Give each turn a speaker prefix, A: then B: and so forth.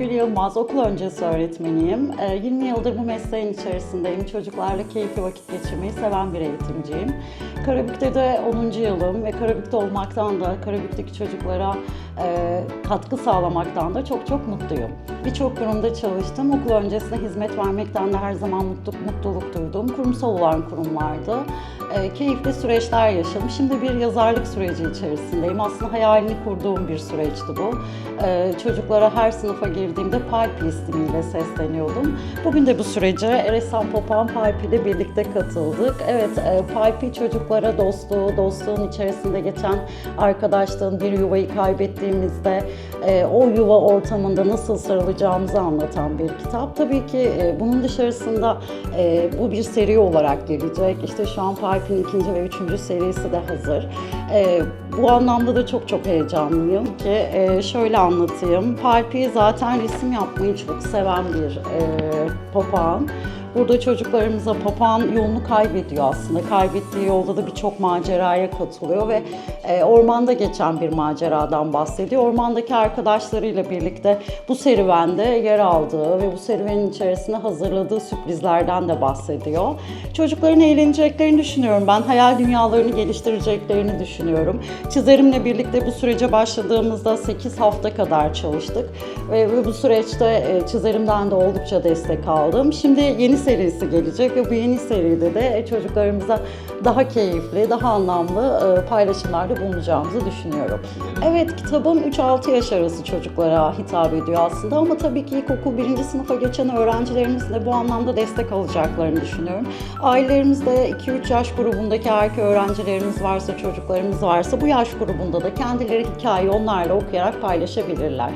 A: Ayşegül Yılmaz, okul öncesi öğretmeniyim. Ee, 20 yıldır bu mesleğin içerisindeyim. Çocuklarla keyifli vakit geçirmeyi seven bir eğitimciyim. Karabük'te de 10. yılım ve Karabük'te olmaktan da, Karabük'teki çocuklara e, katkı sağlamaktan da çok çok mutluyum. Birçok kurumda çalıştım. Okul öncesinde hizmet vermekten de her zaman mutlu, mutluluk duydum. Kurumsal olan kurumlardı. E, keyifli süreçler yaşadım. Şimdi bir yazarlık süreci içerisindeyim. Aslında hayalini kurduğum bir süreçti bu. E, çocuklara her sınıfa girdiğimde Palpi ismiyle sesleniyordum. Bugün de bu sürece Eresen Popan Palpi ile birlikte katıldık. Evet, e, Palpi çocuklara dostluğu, dostluğun içerisinde geçen arkadaşlığın bir yuvayı kaybettiğimizde e, o yuva ortamında nasıl sarılacağımızı anlatan bir kitap. Tabii ki e, bunun dışarısında e, bu bir seri olarak gelecek. İşte şu an Palpi'nin ikinci ve üçüncü serisi de hazır. E, bu anlamda da çok çok heyecanlıyım ki e, şöyle anlatayım. Palpi zaten resim yapmayı çok seven bir e, papağan. Burada çocuklarımıza papağan yolunu kaybediyor aslında. Kaybettiği yolda da birçok maceraya katılıyor ve e, ormanda geçen bir maceradan bahsediyor. Ormandaki arkadaşlarıyla birlikte bu serüvende yer aldığı ve bu serüvenin içerisinde hazırladığı sürprizlerden de bahsediyor. Çocukların eğleneceklerini düşünüyorum ben. Hayal dünyalarını geliştireceklerini düşünüyorum. Çizerimle birlikte bu sürece başladığımızda 8 hafta kadar çalıştık ve, bu süreçte e, çizerimden de oldukça destek aldım. Şimdi yeni serisi gelecek ve bu yeni seride de e, çocuklarımıza daha keyifli, daha anlamlı e, paylaşımlarda bulunacağımızı düşünüyorum. Evet, kitabım 3-6 yaş arası çocuklara hitap ediyor aslında ama tabii ki ilkokul 1. sınıfa geçen öğrencilerimiz de bu anlamda destek alacaklarını düşünüyorum. Ailelerimizde 2-3 yaş grubundaki erkek öğrencilerimiz varsa, çocuklarımız varsa bu yaş grubunda da kendileri hikayeyi onlarla okuyarak paylaşabilirler.